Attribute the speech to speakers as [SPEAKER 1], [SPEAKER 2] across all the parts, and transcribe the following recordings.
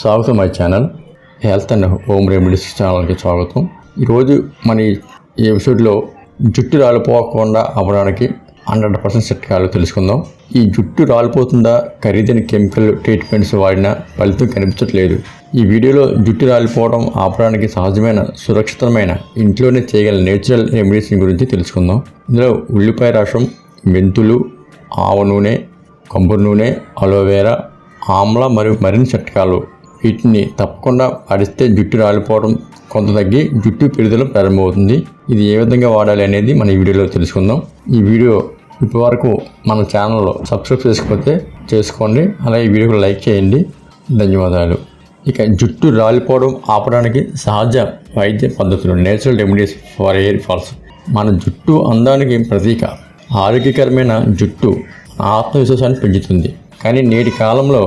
[SPEAKER 1] స్వాగతం my channel health and home remedies ఛానల్కి స్వాగతం. ఈరోజు మన ఈ ఎపిసోడ్లో జుట్టు రాలిపోకుండా అవ్వడానికి హండ్రెడ్ పర్సెంట్ చిట్కాలు తెలుసుకుందాం. ఈ జుట్టు రాలిపోతుందా ఖరీదైన కెమికల్ ట్రీట్మెంట్స్ వాడినా ఫలితం కనిపించట్లేదు. ఈ వీడియోలో జుట్టు రాలిపోవడం ఆపడానికి సహజమైన సురక్షితమైన ఇంట్లోనే చేయగల నేచురల్ రెమెడీస్ గురించి తెలుసుకుందాం. ఇందులో ఉల్లిపాయ రసం మెంతులు ఆవ నూనె కొబ్బరి నూనె అలోవేరా ఆమ్ల మరియు మరిన్ని చిట్కాలు వీటిని తప్పకుండా పడిస్తే జుట్టు రాలిపోవడం కొంత తగ్గి జుట్టు పెరుగుదల ప్రారంభమవుతుంది. ఇది ఏ విధంగా వాడాలి అనేది మన ఈ వీడియోలో తెలుసుకుందాం. ఈ వీడియో ఇప్పటివరకు మన ఛానల్లో సబ్స్క్రైబ్ చేసుకోకపోతే చేసుకోండి. అలాగే ఈ వీడియోకి లైక్ చేయండి. ధన్యవాదాలు. ఇక జుట్టు రాలిపోవడం ఆపడానికి సహజ వైద్య పద్ధతులు natural remedies for hair falls. మన జుట్టు అందానికి ప్రతీక ఆరోగ్యకరమైన జుట్టు ఆత్మవిశ్వాసాన్ని పెంచుతుంది. కానీ నేటి కాలంలో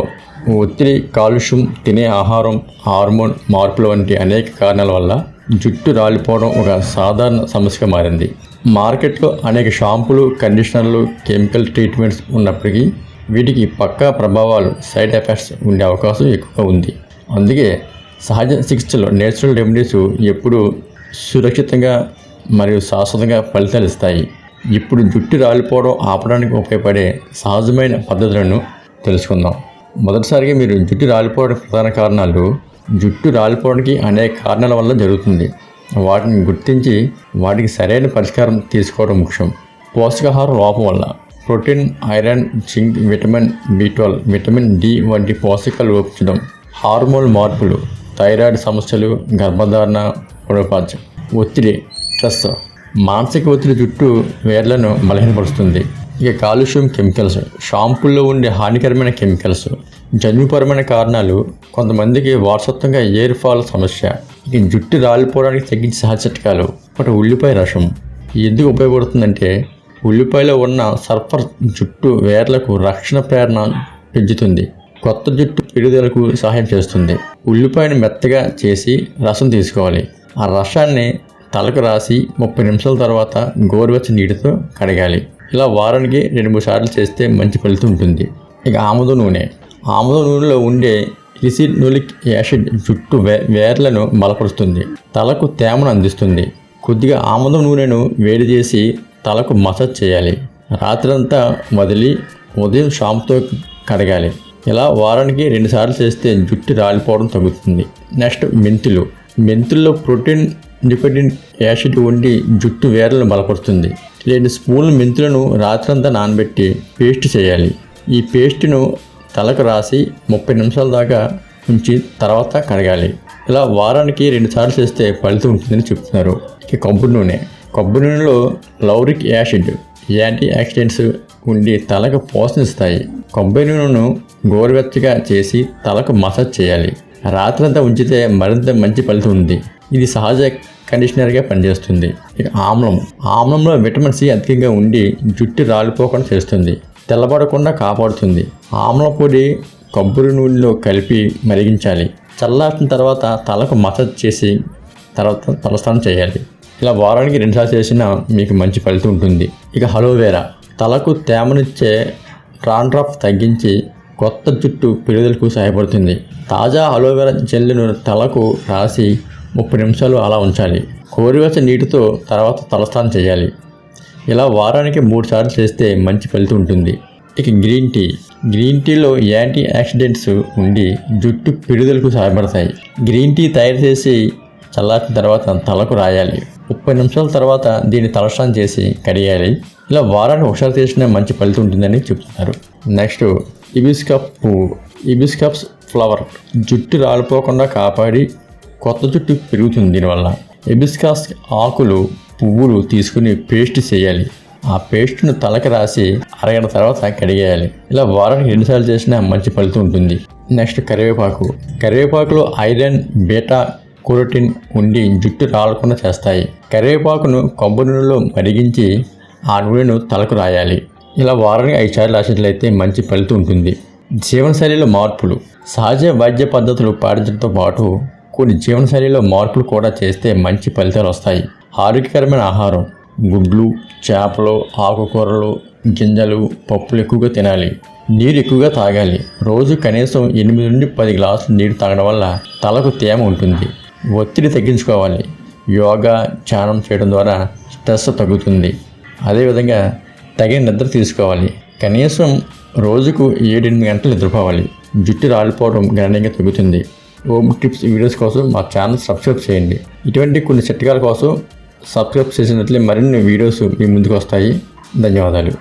[SPEAKER 1] ఒత్తిడి కాలుష్యం తినే ఆహారం హార్మోన్ మార్పులు వంటి అనేక కారణాల వల్ల జుట్టు రాలిపోవడం ఒక సాధారణ సమస్యగా మారింది. మార్కెట్లో అనేక షాంపులు కండిషనర్లు కెమికల్ ట్రీట్మెంట్స్ ఉన్నప్పటికీ వీటికి పక్కా ప్రభావాలు సైడ్ ఎఫెక్ట్స్ ఉండే అవకాశం ఎక్కువగా ఉంది. అందుకే సహజ చికిత్సలో నేచురల్ రెమెడీస్ ఎప్పుడూ సురక్షితంగా మరియు శాశ్వతంగా ఫలితాలు ఇస్తాయి. ఇప్పుడు జుట్టు రాలిపోవడం ఆపడానికి ఉపయోగపడే సహజమైన పద్ధతులను తెలుసుకుందాం. మొదటిసారిగా మీరు జుట్టు రాలిపోవడం ప్రధాన కారణాలు జుట్టు రాలిపోవడానికి అనేక కారణాల వల్ల జరుగుతుంది. వాటిని గుర్తించి వాటికి సరైన పరిష్కారం తీసుకోవడం ముఖ్యం. పోషకాహార లోపం వల్ల. Protein iron zinc vitamin B twelve vitamin D వంటి పోషకాలు లోపించడం హార్మోన్ మార్పులు థైరాయిడ్ సమస్యలు గర్భధారణ పునరుపాధ్యం. ఒత్తిడి స్ట్రెస్. మానసిక ఒత్తిడి జుట్టు వేర్లను బలహీనపరుస్తుంది. ఇక కాలుష్యం కెమికల్స్. షాంపూల్లో ఉండే హానికరమైన కెమికల్స్. జన్యుపరమైన కారణాలు. కొంతమందికి వారసత్వంగా ఎయిర్ ఫాల్ సమస్య. ఇక జుట్టు రాలిపోవడానికి తగ్గించే సహజ చిట్కాలు ఒకటి ఉల్లిపాయ రసం. ఎందుకు ఉపయోగపడుతుందంటే ఉల్లిపాయలో ఉన్న సల్ఫర్ జుట్టు వేర్లకు రక్షణ ప్రేరణ పెంచుతుంది. కొత్త జుట్టు పెరుగుదలకు సహాయం చేస్తుంది. ఉల్లిపాయను మెత్తగా చేసి రసం తీసుకోవాలి. ఆ రసాన్ని తలకు రాసి ముప్పై నిమిషాల తర్వాత గోరువెచ్చ నీటితో కడగాలి. ఇలా వారానికి రెండు మూడు సార్లు చేస్తే మంచి ఫలితం ఉంటుంది. ఇక ఆముద నూనె. ఆముద నూనెలో ఉండే లిసినోలిక్ యాసిడ్ జుట్టు వే వేర్లను బలపరుస్తుంది. తలకు తేమను అందిస్తుంది. కొద్దిగా ఆముద నూనెను వేడి చేసి తలకు మసాజ్ చేయాలి. రాత్రంతా వదిలి ఉదయం షాంపుతో కడగాలి. ఇలా వారానికి రెండుసార్లు చేస్తే జుట్టు రాలిపోవడం తగ్గుతుంది. నెక్స్ట్ మెంతులు. మెంతుల్లో ప్రోటీన్ డిపెండెంట్ యాసిడ్ ఉండి జుట్టు వేర్లను బలపరుస్తుంది. రెండు స్పూన్ల మెంతులను రాత్రంతా నానబెట్టి పేస్ట్ చేయాలి. ఈ పేస్ట్ను తలకు రాసి ముప్పై నిమిషాల దాకా ఉంచి తర్వాత కడగాలి. ఇలా వారానికి రెండు సార్లు చేస్తే ఫలితం ఉంటుందని చెప్తున్నారు. ఇక కొబ్బరి నూనె. కొబ్బరి నూనెలో లౌరిక్ యాసిడ్ యాంటీ ఆక్సిడెంట్స్ ఉండి తలకు పోషణిస్తాయి. కొబ్బరి నూనెను గోరువెచ్చగా చేసి తలకు మసాజ్ చేయాలి. రాత్రంతా ఉంచితే మరింత మంచి ఫలితం ఉంది. ఇది సహజ కండిషనర్గా పనిచేస్తుంది. ఇక ఆమ్లం. ఆమ్లంలో విటమిన్ సి అధికంగా ఉండి జుట్టు రాలిపోకుండా చేస్తుంది. తెల్లబడకుండా కాపాడుతుంది. ఆమ్ల పొడి కొబ్బరి నూనెలో కలిపి మరిగించాలి. చల్లార్చిన తర్వాత తలకు మసాజ్ చేసి తర్వాత తలస్నానం చేయాలి. ఇలా వారానికి రెండుసార్లు చేసినా మీకు మంచి ఫలితం ఉంటుంది. ఇక హలోవేరా తలకు తేమనిచ్చే రాండ్రాఫ్ తగ్గించి కొత్త జుట్టు పెరుగుదలకు సహాయపడుతుంది. తాజా అలోవెరా జెల్లును తలకు రాసి ముప్పై నిమిషాలు అలా ఉంచాలి. కోరివచ్చ నీటితో తర్వాత తలస్నానం చేయాలి. ఇలా వారానికి మూడు సార్లు చేస్తే మంచి ఫలితం ఉంటుంది. ఇక గ్రీన్ టీ. గ్రీన్ టీలో యాంటీ ఆక్సిడెంట్స్ ఉండి జుట్టు పెరుగుదలకు సహాయపడతాయి. గ్రీన్ టీ తయారు చేసి చల్లారిన తర్వాత తలకు రాయాలి. ముప్పై నిమిషాల తర్వాత దీన్ని తలస్నానం చేసి కడియాలి ఇలా వారానికి ఒకసారి చేసిన మంచి ఫలితం ఉంటుందని చెప్తున్నారు. నెక్స్ట్ ఇబిస్కప్ పువ్వు. Hibiscus flower. జుట్టు రాలిపోకుండా కాపాడి కొత్త జుట్టు పెరుగుతుంది దీనివల్ల. ఎబిస్కాస్ ఆకులు పువ్వులు తీసుకుని పేస్ట్ చేయాలి. ఆ పేస్ట్ను తలకి రాసి అరగంట తర్వాత కడిగేయాలి. ఇలా వారానికి రెండుసార్లు చేసినా మంచి ఫలితం ఉంటుంది. నెక్స్ట్ కరివేపాకు. కరివేపాకులో ఐరన్ బీటా కొరటిన్ ఉండి జుట్టు రాలకుండా చేస్తాయి. కరివేపాకును కొబ్బరి నూనెలో మరిగించి ఆ నూనెను తలకు రాయాలి. ఇలా వారానికి ఐదు సార్లు రాసినట్లయితే మంచి ఫలితం ఉంటుంది. జీవనశైలిలో మార్పులు. సహజ వైద్య పద్ధతులు పాటించడంతో పాటు కొన్ని జీవనశైలిలో మార్పులు కూడా చేస్తే మంచి ఫలితాలు వస్తాయి. ఆరోగ్యకరమైన ఆహారం గుడ్లు చేపలు ఆకుకూరలు గింజలు పప్పులు ఎక్కువగా తినాలి. నీరు ఎక్కువగా తాగాలి. రోజు కనీసం ఎనిమిది నుండి పది గ్లాసులు నీరు తాగడం వల్ల తలకు తేమ ఉంటుంది. ఒత్తిడి తగ్గించుకోవాలి. యోగా ధ్యానం చేయడం ద్వారా స్ట్రెస్ తగ్గుతుంది. అదేవిధంగా తగిన నిద్ర తీసుకోవాలి. కనీసం రోజుకు ఏడెనిమిది గంటలు నిద్రపోవాలి. జుట్టు రాలిపోవడం గణనీయంగా తగ్గుతుంది. హోమ్ టిప్స్ వీడియోస్ కోసం మా ఛానల్ సబ్స్క్రైబ్ చేయండి. ఇటువంటి కొన్ని చిట్కాల కోసం సబ్స్క్రైబ్ చేసినట్లే మరిన్ని వీడియోస్ మీ ముందుకు వస్తాయి. ధన్యవాదాలు.